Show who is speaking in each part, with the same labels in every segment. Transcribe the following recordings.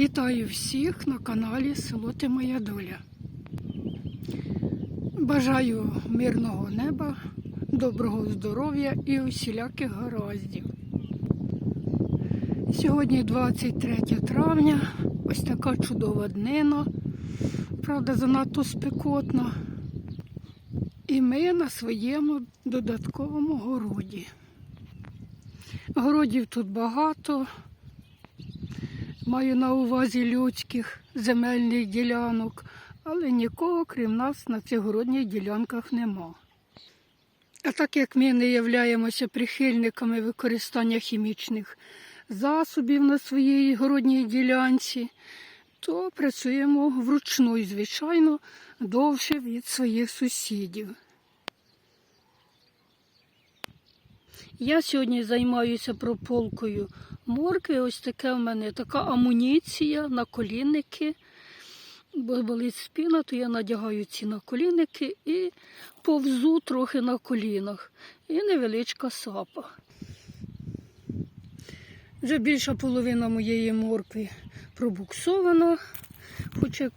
Speaker 1: Вітаю всіх на каналі Село Ти Моя Доля. Бажаю мирного неба, доброго здоров'я і усіляких гараздів. Сьогодні 23 травня, ось така чудова днина, правда, занадто спекотна. І ми на своєму додатковому городі. Городів тут багато. Маю на увазі людських земельних ділянок, але нікого, крім нас, на цих городніх ділянках нема. А так як ми не являємося прихильниками використання хімічних засобів на своїй городній ділянці, то працюємо вручну і, звичайно, довше від своїх сусідів. Я сьогодні займаюся прополкою моркви. Ось таке в мене така амуніція на колінники. Бо болить спина, то я надягаю ці наколінники і повзу трохи на колінах. І невеличка сапа. Вже більша половина моєї моркви пробуксована. Хоча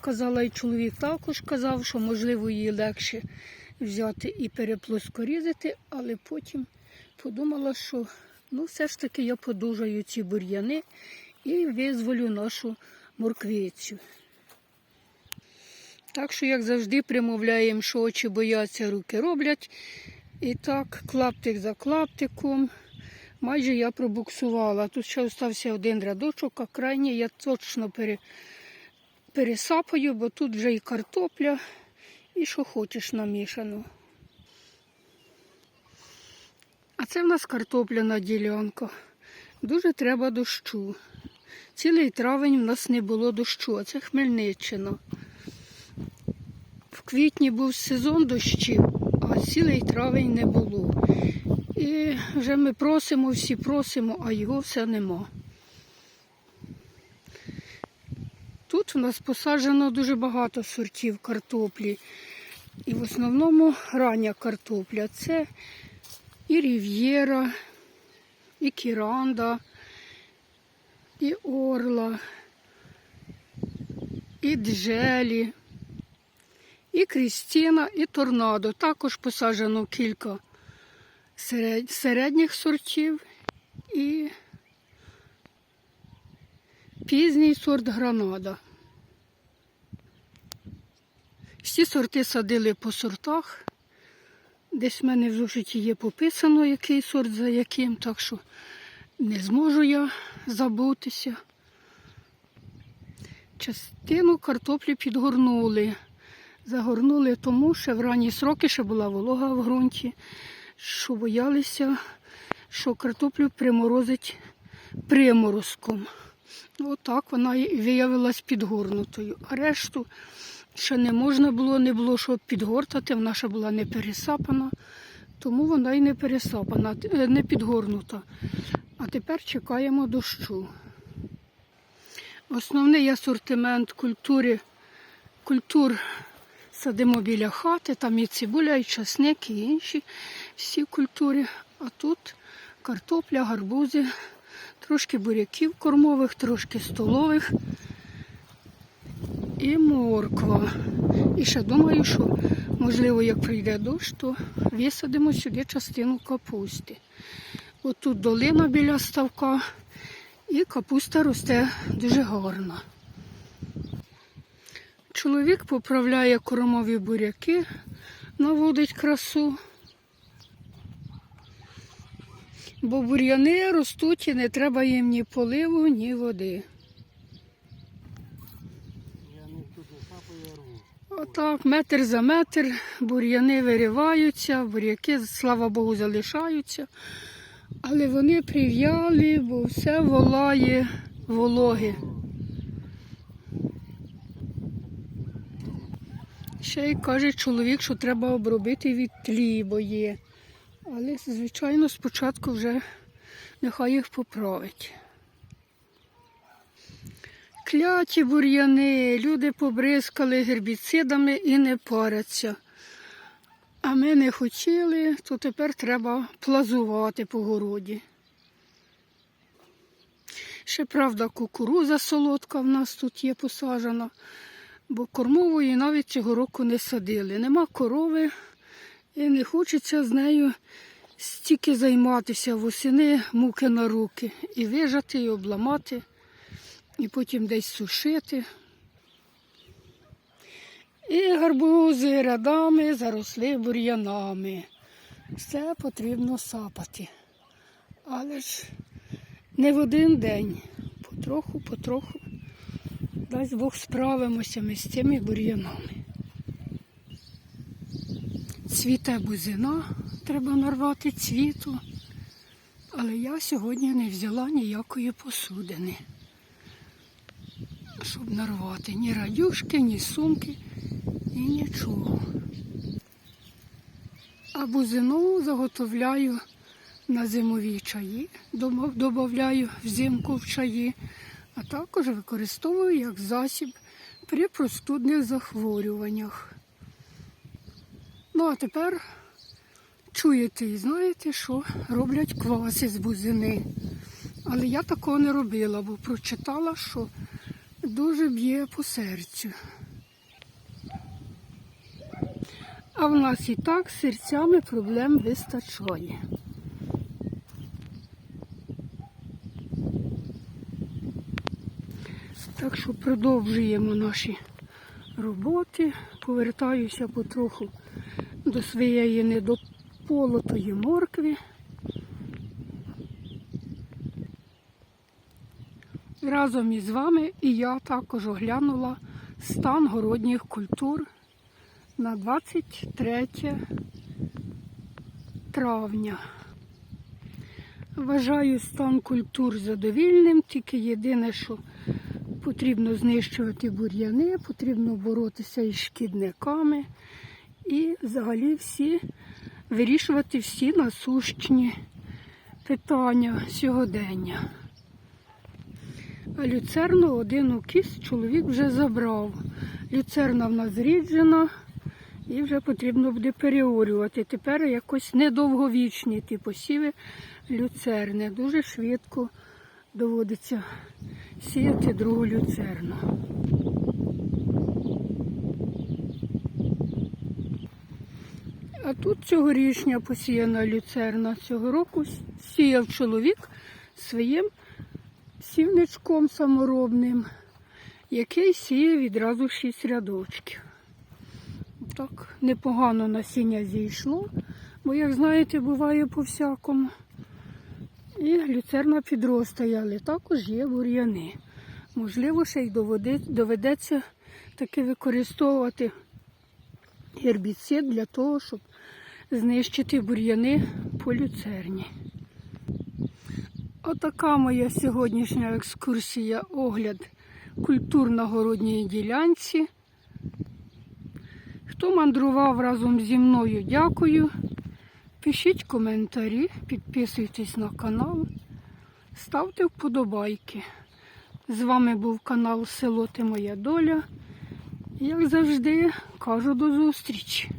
Speaker 1: казала і чоловік також казав, що можливо її легше взяти і переплоскорізати, але потім подумала, що ну, все ж таки я подужаю ці бур'яни і визволю нашу морквицю. Так що, як завжди, примовляємо, що очі бояться, руки роблять. І так, клаптик за клаптиком. Майже я пробуксувала. Тут ще залишився один рядочок, а крайній я точно пере, пересапаю, бо тут вже і картопля, і що хочеш намішано. А це в нас картопляна ділянка. Дуже треба дощу. Цілий травень в нас не було дощу, а це Хмельниччина. В квітні був сезон дощів, а цілий травень не було. І вже ми просимо, всі просимо, а його все нема. Тут у нас посаджено дуже багато сортів картоплі. І в основному рання картопля. Це і рів'єра, і кіранда, і орла, і джелі, і крістіна, і торнадо. Також посаджено кілька серед- середніх сортів і пізній сорт гранада. Всі сорти садили по сортах. Десь в мене в зошиті є пописано, який сорт за яким, так що не зможу я забутися. Частину картоплі підгорнули. Загорнули тому, що в ранні сроки ще була волога в ґрунті, що боялися, що картоплю приморозить приморозком. Отак вона виявилась підгорнутою. А решту ще не можна було, не було що підгортати, вона ще була не пересапана, тому вона і не пересапана, е, не підгорнута. А тепер чекаємо дощу. Основний асортимент культури, культур садимо біля хати, там і цибуля, і часник, і інші всі культури. А тут картопля, гарбузи, трошки буряків кормових, трошки столових і морква. І ще думаю, що можливо, як прийде дощ, то висадимо сюди частину капусти. От тут долина біля ставка, і капуста росте дуже гарно. Чоловік поправляє кормові буряки, наводить красу. Бо бур'яни ростуть і не треба їм ні поливу, ні води.
Speaker 2: Я не тут не сапаю, я рву.
Speaker 1: Отак, метр за метр, бур'яни вириваються, буряки, слава Богу, залишаються. Але вони прив'яли, бо все волає вологи. Ще й каже чоловік, що треба обробити від тлі, бо є. Але, звичайно, спочатку вже нехай їх поправить. Кляті бур'яни, люди побризкали гербіцидами і не паряться. А ми не хотіли, то тепер треба плазувати по городі. Ще правда, кукуруза солодка в нас тут є посаджена, бо кормової навіть цього року не садили. Нема корови і не хочеться з нею стільки займатися восени муки на руки. І вижати, і обламати, і потім десь сушити. І гарбузи рядами заросли бур'янами. Все потрібно сапати. Але ж не в один день. Потроху, потроху. Дасть Бог справимося ми з цими бур'янами. Цвіте бузина, треба нарвати цвіту. Але я сьогодні не взяла ніякої посудини, щоб нарвати ні радюшки, ні сумки і нічого. А бузину заготовляю на зимові чаї, додаю взимку в чаї, а також використовую як засіб при простудних захворюваннях. Ну а тепер чуєте і знаєте, що роблять кваси з бузини. Але я такого не робила, бо прочитала, що дуже б'є по серцю. А в нас і так з серцями проблем вистачає. Так що продовжуємо наші роботи. Повертаюся потроху до своєї недополотої моркви. Разом із вами і я також оглянула стан городніх культур на 23 травня. Вважаю стан культур задовільним, тільки єдине, що потрібно знищувати бур'яни, потрібно боротися із шкідниками і взагалі всі вирішувати всі насущні питання сьогодення. А люцерну один укіс чоловік вже забрав. Люцерна в нас зріджена і вже потрібно буде переорювати. Тепер якось недовговічні ті посіви люцерни. Дуже швидко доводиться сіяти другу люцерну. А тут цьогорічня посіяна люцерна. Цього року сіяв чоловік своїм сівничком саморобним, який сіє відразу шість рядочків. Так, непогано насіння зійшло, бо, як знаєте, буває по-всякому. І люцерна підростає, але також є бур'яни. Можливо, ще й доведеться таки використовувати гербіцид для того, щоб знищити бур'яни по люцерні. Отака моя сьогоднішня екскурсія, огляд культур на городній ділянці. Хто мандрував разом зі мною, дякую. Пишіть коментарі, підписуйтесь на канал, ставте вподобайки. З вами був канал Село Ти Моя Доля. Як завжди, кажу до зустрічі.